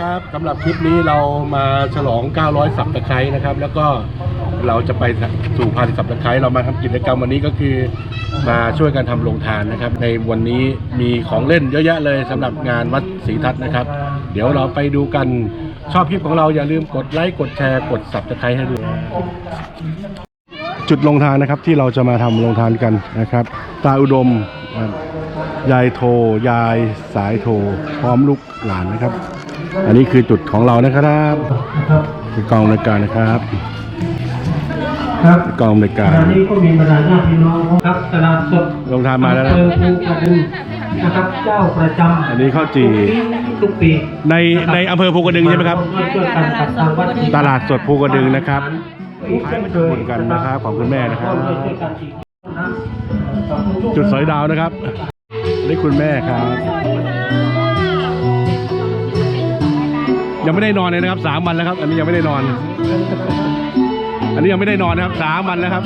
ครับสำหรับคลิปนี้เรามาฉลอง 900 สับตะไคร้นะครับ แล้วก็เราจะไปสู่พันสับตะไคร้เรามาทำกิจกรรมวันนี้ก็คือ มาช่วยกันทำโรงทานนะครับ ในวันนี้มีของเล่นเยอะแยะเลยสำหรับงานวัดศรีทัศน์นะครับ เดี๋ยวเราไปดูกันชอบคลิปของเราอย่าลืมกดไลค์กดแชร์กดสับตะไคร้ให้ด้วยจุดลงทานนะครับที่เราจะมาทำลงทานกันนะครับ ตาอุดมยายโท ยายสายโท พร้อมลูกหลานนะครับ อันนี้คือจุดของเรานะครับคือกองบรรยการนะครับครับกองบรรยการขณะนี้ก็มีบรรดาญาติพี่น้องครับตลาดสดลงทานมาแล้วนะอำเภอภูกระดึงนะครับเจ้าประจำอันนี้ข้าวจี่ทุกปีในในอำเภอภูกระดึงใช่ไหมครับมาช่วยกันกับทางวัดตลาดสดภูกระดึงนะครับขายไม่เคยกันนะครับของคุณแม่นะครับวมด้วยช่วยกันอีกนะขอบคุณทุกจุดสอยดาวนะครับอันนี่คุณแม่ครับ ยังไม่ได้นอนเลยนะครับสามวันแล้วครับ อันนี้ยังไม่ได้นอน อันนี้ยังไม่ได้นอนนะครับสามวันแล้วครับ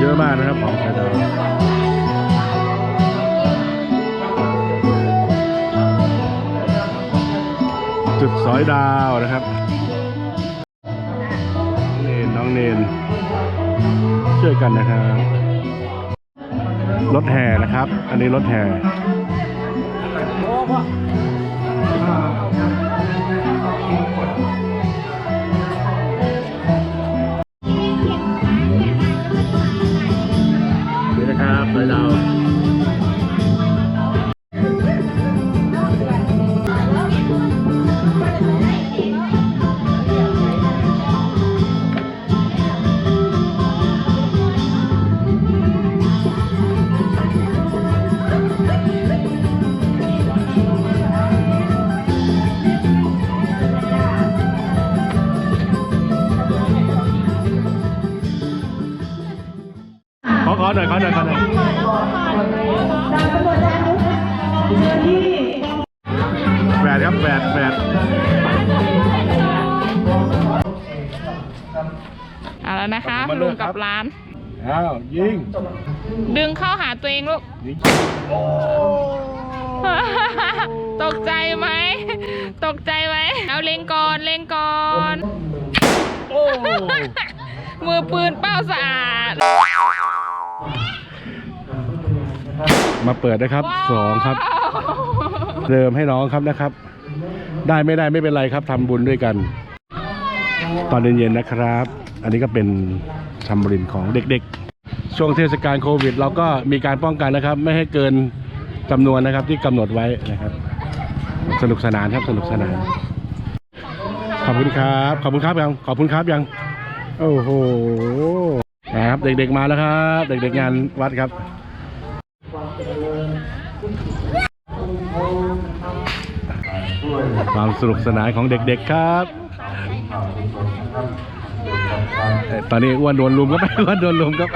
เยอะมากนะครับของสอยดาจุดสอยดาวนะครับเนนน้องเนนช่วยกันนะครับ รถแห่นะครับ อันนี้รถแห่ ตัวเองลูกยิงตกใจไหม ตกใจไหม เอาเล็งก่อนเล็งก่อนโอ้มือปืนเป้าสะอาด มาเปิดนะครับว้าวสองครับเดิมให้น้องครับนะครับ ได้ไม่ได้ไม่เป็นไรครับทำบุญด้วยกัน ตอนเย็นๆนะครับ อันนี้ก็เป็นทำบรินของเด็กๆ ช่วงเทศกาลโควิด เราก็มีการป้องกันนะครับ ไม่ให้เกินจำนวนนะครับที่กำหนดไว้นะครับ สนุกสนานครับสนุกสนาน ขอบคุณครับ ขอบคุณครับยังขอบคุณครับยัง โอ้โหนะครับเด็กๆมาแล้วครับ เด็กๆงานวัดครับความสนุกสนานของเด็กๆครับ ตอนนี้อ้วนโดนลุมครับอ้วนโดนลุมครับ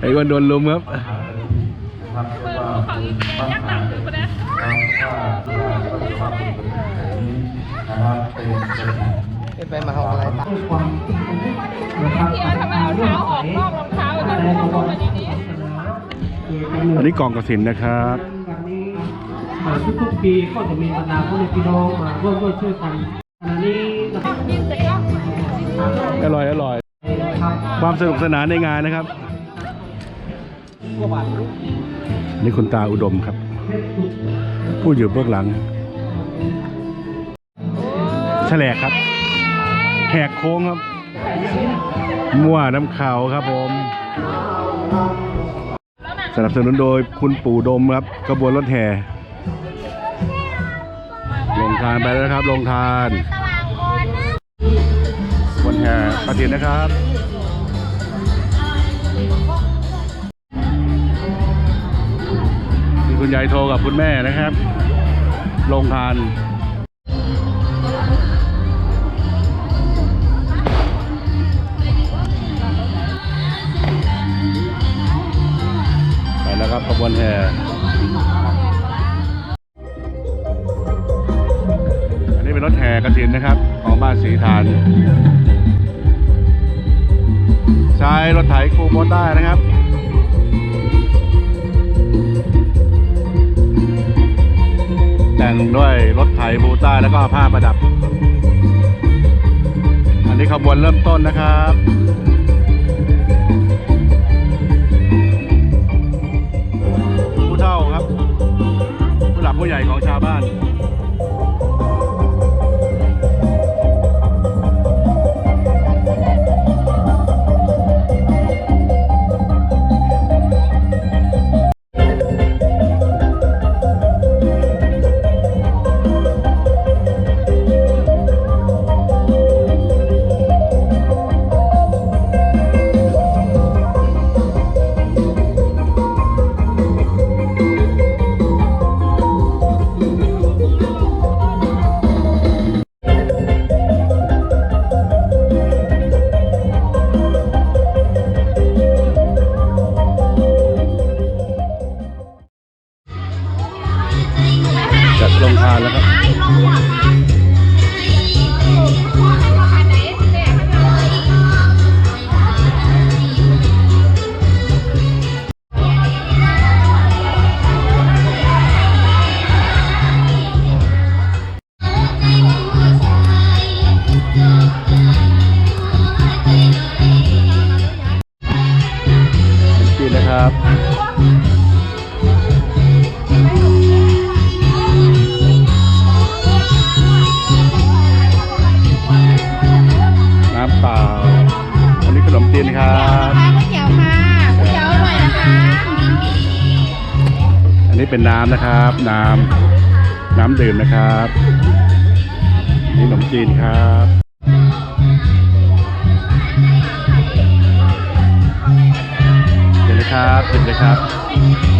ไอ้อ้วนโดนลุมครับเป็นไปมาเอาอะไรตามความนะครับพี่ทำไมเอาเท้าออกนอกรองเท้าแล้วก็ลงมาดีอันนี้กล่องกระสินนะครับวันนี้อ่าทุกๆปีก็จะมีบรรดาพ่อแม่พี่น้องมาร่วมด้วยช่วยกันขณะนี้ อร่อยอร่อย ความสนุกสนานในงานนะครับนี่คุณตาอุดมครับ ผู้อยู่เบื้องหลังแฉลกครับแหกโค้งครับ มั่วน้ำขาวครับผมสนับสนุนโดยคุณปู่ดมครับกระบวนรถแห่ลงทานไปแล้วครับ ลงทาน แห่ปฏิทินนะครับมีคุณยายโทรกับคุณแม่นะครับ ลงทานไปแล้วครับขบวนแห่อันนี้เป็นรถแห่กระถินนะครับ ของบ้านสีฐาน ใช้รถไถคูโบต้านะครับแต่งด้วยรถไถบูต้าแล้วก็ผ้าประดับ อันนี้ขบวนเริ่มต้นนะครับ นี่เป็นน้ำนะครับ น้ำน้ำดื่มนะครับ นี่ขนมจีนครับเดี๋ยวเลยครับเดี๋ยวเลยครับ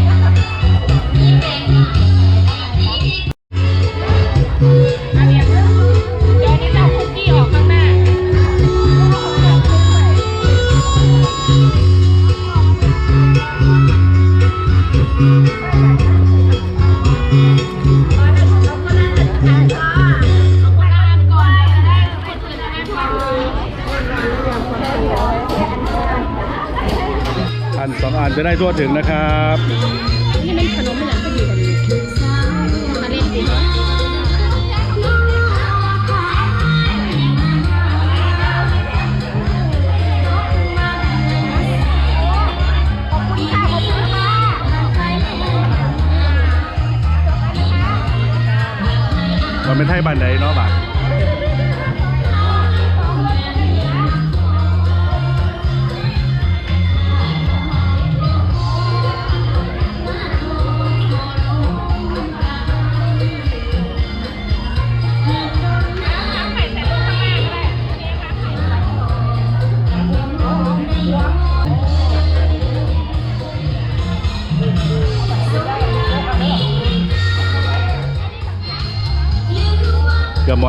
ได้ทั่วถึงนะครับนี่เป็นขนมอย่างก็ดีกันมาเล่นดีมันเป็นไทยบันไดเนาะบ่า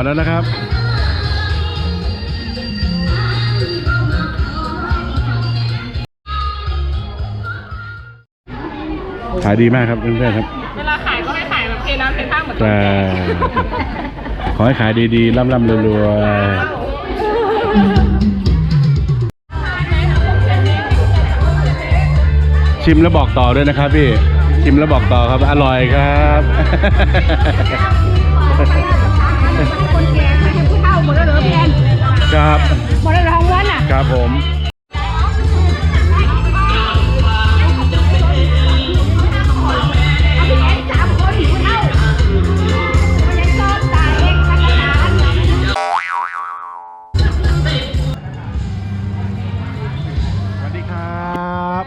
แล้วนะครับขายดีมากครับเพื่อนๆครับ เวลาขายก็ให้ขายแบบเทน้ำเทท่าเหมือนแต่ขอให้ขายดีๆร่ำๆรวยๆชิมแล้วบอกต่อด้วยนะครับพี่ ชิมแล้วบอกต่อครับ อร่อยครับ ครับหมดแล้วเหรอของวันอะ ครับผมเอาพี่แอนสามคนผู้เฒ่าไม่ใช่ต้นตาเล็กสักหนาสวัสดีครับ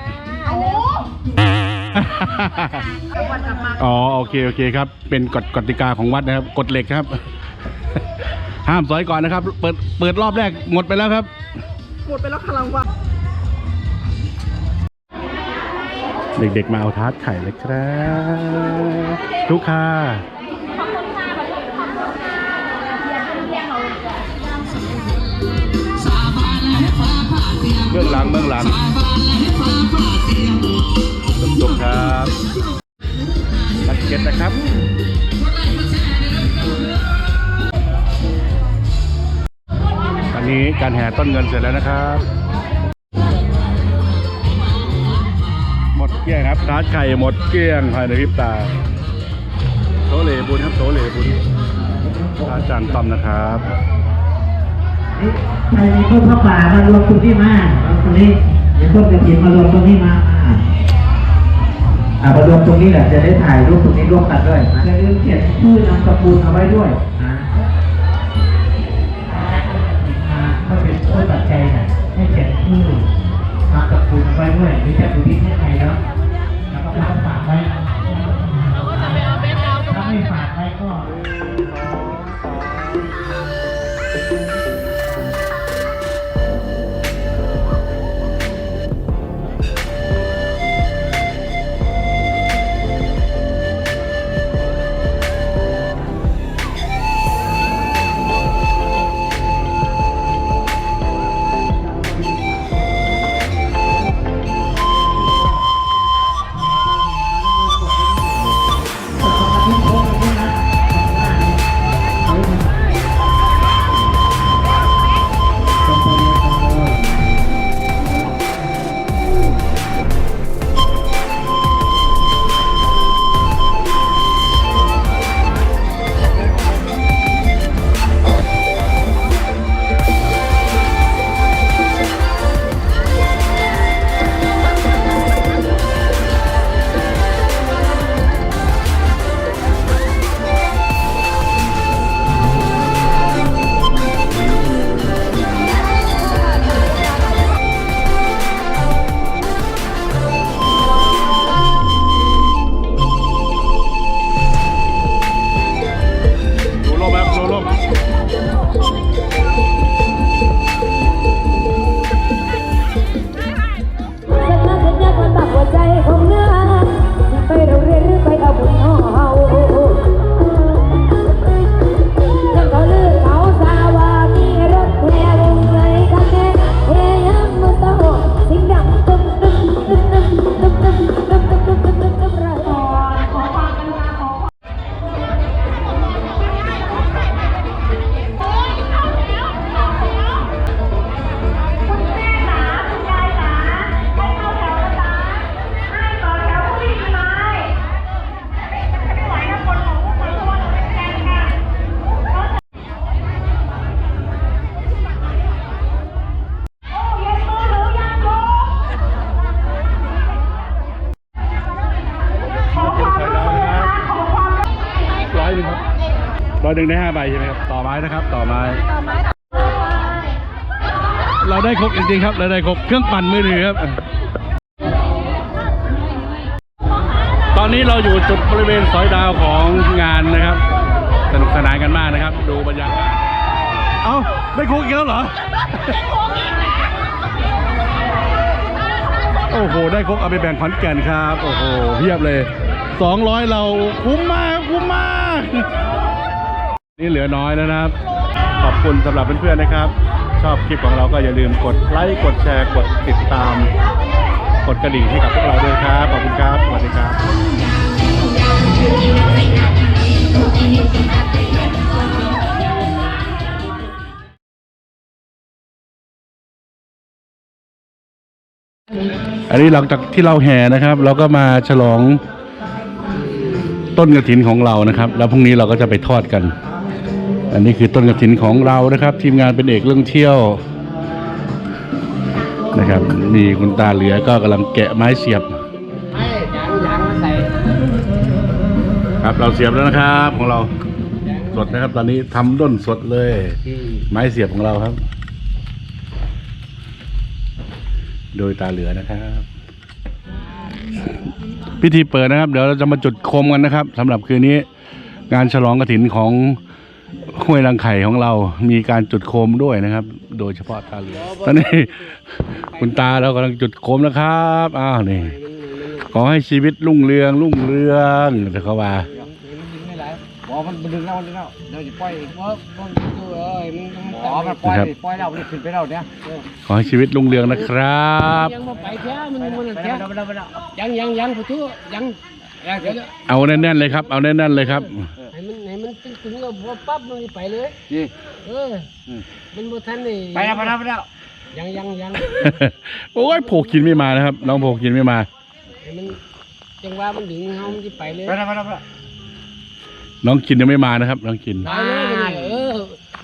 โอ้อ๋อโอเคโอเคครับ เป็นกฎกติกาของวัดนะครับกฎเหล็กครับ ห้ามสอยก่อนนะครับ เปิดเปิดรอบแรกหมดไปแล้วครับ หมดไปแล้วพลังวัดเด็กๆมาเอาทาร์ตไข่เลยครับทุกค่ะเบื้องหลังเบื้องหลังจบครับลักเก็ตนะครับ นนี้การแห่ต้นเงินเสร็จแล้วนะครับ หมดเกลี้ยงครับทาร์ตไข่หมดเกลี้ยงภายในพริบตาโตเหลบุญครับโตเหลบุญอาจารย์ต้อมนะครับใครมีต้นพระป่ามารวมตรงที่มาเอาตรงนี้มีต้นกระถิ่นมารวมตรงนี้มาอ่าอ่ามารวมตรงนี้แหละจะได้ถ่ายรูปตรงนี้ร่วมกันด้วยนะอย่าลืมเขียนชื่อนามสกุลเอาไว้ด้วย วยปัจจัยน่ะให้เขีแก่ผู้ทำกับคุณไว้ด้วยหรือจะคุณที่ให้ใครเนาะแล้วก็ฝากไว้ อหนึ่งได้ห้าใบใช่ไหมครับต่อไม้นะครับ ต่อไม้ เราได้ครบจริงๆครับเราได้ครบเครื่องปั่นมือถือครับ ตอนนี้เราอยู่จุดบริเวณสอยดาวของงานนะครับ สนุกสนานกันมากนะครับ ดูบรรยากาศเอ้าได้โคกอีกแล้วเหรอโอ้โห ได้โคกเอาไปแบ่งขอนแก่นครับ โอ้โหเพียบเลยสองร้อยเราคุ้มมาก คุ้มมาก นี่เหลือน้อยแล้วนะครับ ขอบคุณสำหรับเพื่อนๆนะครับ ชอบคลิปของเราก็อย่าลืมกดไลค์กดแชร์กดติดตาม กดกระดิ่งให้กับพวกเราด้วยครับขอบคุณครับสวัสดีครับอันนี้หลังจากที่เราแห่นะครับ เราก็มาฉลองต้นกระถินของเรานะครับ แล้วพรุ่งนี้เราก็จะไปทอดกัน อันนี้คือต้นกระถินของเรานะครับ ทีมงานเป็นเอกเรื่องเที่ยวนะครับมีคุณตาเหลือก็กำลังแกะไม้เสียบครับเราเสียบแล้วนะครับของเราสดนะครับ ตอนนี้ทำด้นสดเลย ไม้เสียบของเราครับ โดยตาเหลือนะครับ พิธีเปิดนะครับ เดี๋ยวเราจะมาจุดโคมกันนะครับสำหรับคืนนี้ งานฉลองกระถินของ ห้วยรังไข่ของเรา มีการจุดโคมด้วยนะครับ โดยเฉพาะตาเหลือตอนนี้คุณตาเรากำลังจุดโคมนะครับอ้าวนี่ขอให้ชีวิตรุ่งเรืองรุ่งเรืองแต่เขาว่าบอกมันดึงแล้วมันดึงแล้วเดี๋ยวจะปล่อยว่ามันดูเอ้ยมันอ๋อมันปล่อยนะครับปล่อยแล้วมันขึ้นไปแล้วเนี่ยขอให้ชีวิตรุ่งเรืองนะครับยังมาไปแท้มันมันไปแท้แล้วไปแล้วไปแล้วยังยังยังผู้ชั่วยังเดี๋ยวเอาแน่นๆเลยครับ เอาแน่นๆเลยครับให้มันให้มัน ตึงตึงแล้วพอปั๊บมันไปเลย นี่ เออมันบ่ทันนี่ไปแล้วไปแล้วไปแล้วยังยังยังโอ้ยโผกินไม่มานะครับน้องโผกินไม่มาให้มันจังว่ามันดึงเฮามันสิไปเลยไปแล้วไปแล้วไปแล้ว น้องคินยังไม่มานะครับ น้องคิน ไปเลยเออ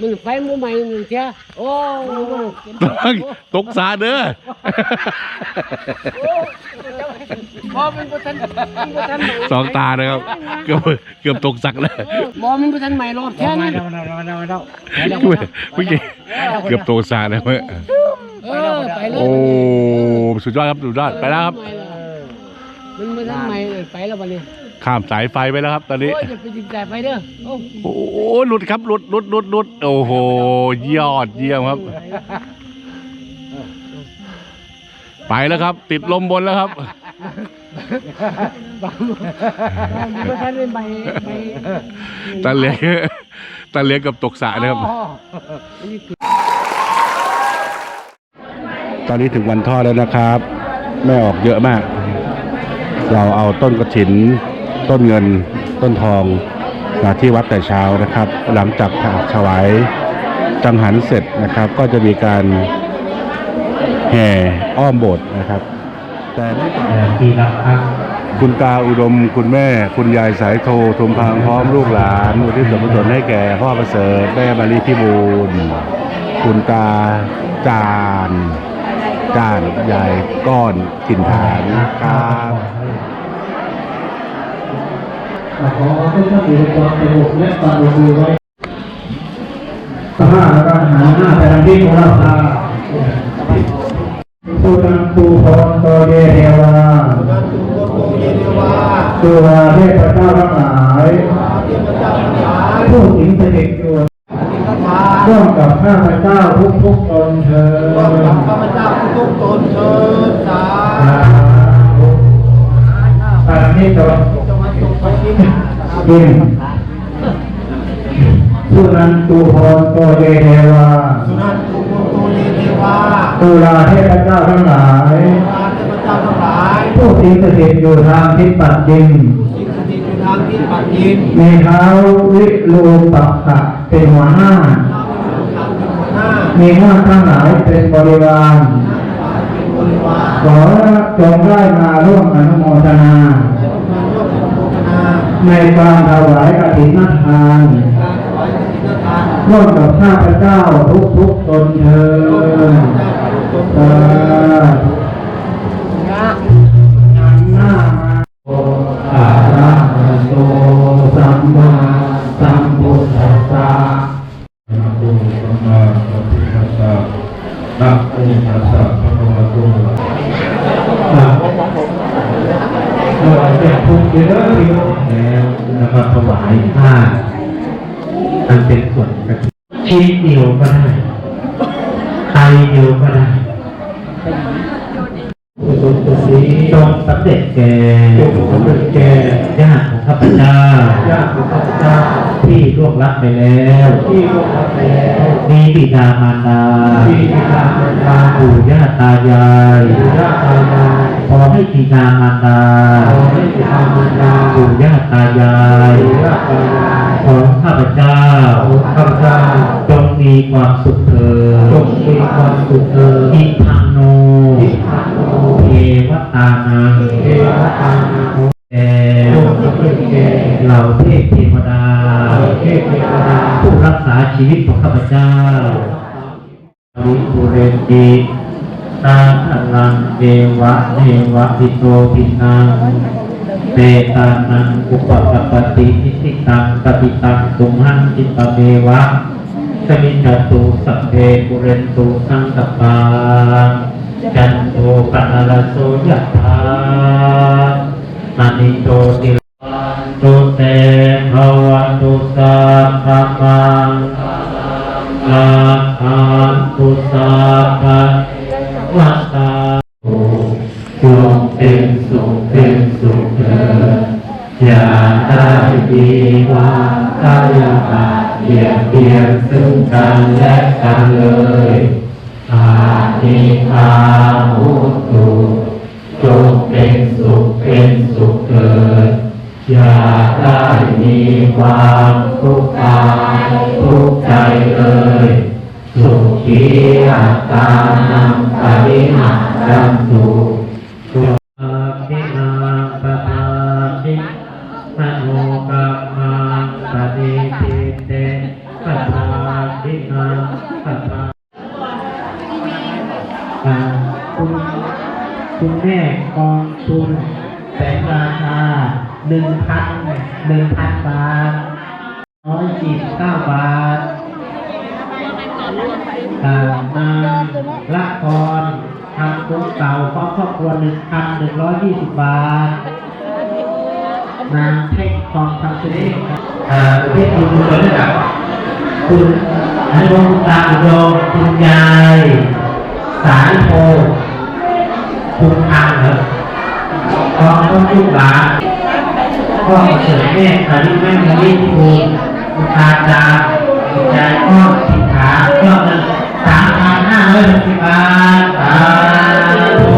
มันไฟมันใหม่หนึ่งเทียโอ้มันตกสาเด้อบอ มันประทันมันประทันใหม่สองตานะครับ เกือบเกือบตกสักแล้วบอมันประทันใหม่รอบแค่นั้นเมื่อกี้เกือบตกสาแล้วเว้ยเออไปเลยโอ้สุดยอดครับสุดยอดไปแล้วครับมันประทันใหม่เลยไปแล้ววันนี้ข้ามสายไฟไปแล้วครับ ตอนนี้ โอ้ยจะไปจิตใจไปเด้อโอ้โอ้โหหลุดครับหลุดหลุดหลุดหลุดโอ้โหยอดเยี่ยมครับ ไปแล้วครับ ติดลมบนแล้วครับ มันประทันเป็นใหม่ใหม่ตาเหลียงตาเหลียงกับตกสระนะครับตอนนี้ถึงวันทอดแล้วนะครับแม่ออกเยอะมาก เราเอาต้นกระถิน ต้นเงิน ต้นทองมาที่วัดแต่เช้านะครับ หลังจากถวายจังหันเสร็จนะครับ ก็จะมีการแห่อ้อมโบสถ์นะครับ แต่ไม่ต่อปีละครั้งคุณตาอุดมคุณแม่ คุณยายสายโททุมพางพร้อมลูกหลานอุทิศส่วนกุศลให้แก่พ่อประเสริฐแม่มารีพิบูลคุณตาจานจานยายก้อนถิ่นฐานครับขอให้ท่านอยู่ในความสงบและความร่มเย็นไว้สภาพการหาหน้าแต่ละที่ของเราตา สุนันตูพรโตเยเทวาตัวเทพเจ้าทั้งหลายผู้สิงสถิตอยู่ร่วมกับข้าพเจ้าทุกทุกตนเถิดร่วมกับข้าพเจ้าทุกทุกตนเถิดสาธุอันนี้ตัวกินสุนันตูพรโตเยเทวาาตุลาเทพเจ้าทั้งหลายพระเทพเจ้าทั้งหลายผู้สิงสถิตอยู่ทางทิศปัจจิมสิ่งสถิตอยู่ทางทิศปัจจิมมีเท้าวิรูปักขะเป็นหัวหน้าทางเป็นหัวหน้า มีห้าทั้งหลายเป็นบริวารเป็นบริวารขอจงได้มาร่วมอนุโมทนาและต้องมาร่วมอนุโมทนาในการถวายกฐินทาน ร่วมกับข้าพเจ้าทุกทุกๆตนเถิดสาธุหันหน้ามาโออะระหะโตสัมมาสัมพุทธัสสะนะโมสัมมาสัมพุทธัสสะนะโมตัสสะภะคะวะโตถวายแก่ทุกเยอะทีแล้วนะครับถวายผ้า อันเป็นส่วนกระถิ่นชีสเดียวก็ได้ไทยเดียวก็ได้จงสำเร็จแก่จงสำเร็จแก่ญาติของข้าพเจ้าญาติของข้าพเจ้าที่ล่วงลับไปแล้ว ที่ล่วงลับไปแล้วมีบิดามารดามีบิดามารดาปู่ย่าตายายปู่ย่าตายาย ขอให้บิดามารดาขอให้บิดามารดาปู่ย่าตายายปู่ย่าตายายของข้าพเจ้าของข้าพเจ้าจงมีความสุขเถิดจงมีความสุขเถิดอิทังโนอิทังโนเทวตานังเทวตานังแก่เหล่าเทพเทวดาเทพเทวดาผู้รักษาชีวิตของข้าพเจ้าวิปุเรนติ ตาทลังเดวะเดวะปิโตปินังเปตานังอุปกปปติอิสิตังปฏิตังสุหังจิตเมวะสมิจตุสัพเพปุเรนตุสังกปาจันโทปนรโสยะถานานิโตติโตเตภวตุสัพพะมังอาหันตุสัพพะ วัตตาจงเป็นสุขเป็นสุขเถิดอย่าได้ดีว่าถ้าอย่าอาเบียดเบียนซึ่งกันและกันเลยอาทิคามุตุจงเป็นสุขเป็นสุขเถิดอย่าได้มีความทุกข์กายทุกข์ใจเลย สุขีอัตตานังปริหารันตุสุภิมาปะปาติมโนกัมมาปะริติเตปะปาติมาปะปาคุณคุณแม่กองทุนแสงราคาหนึ่งพันหนึ่งพันบาทร้อยสิบเก้าบาท ครอบครัวหนึ่งพันหนึ่งร้อยยี่สิบบาท นางเพ็กทองทำเสิริอ่าประเภทคุณคุณระดับคุณอนุคุณตาอุดมคุณยาย สารโพคุณทางเหรอพรองต้นลูกหลานพ่อเสด็แม่สามีแม่มีวิทูลคุณคาจาคุณยายพ่อสิขาก็หนึ่งสามพันห้าร้อยหกสิบบาทสาธุ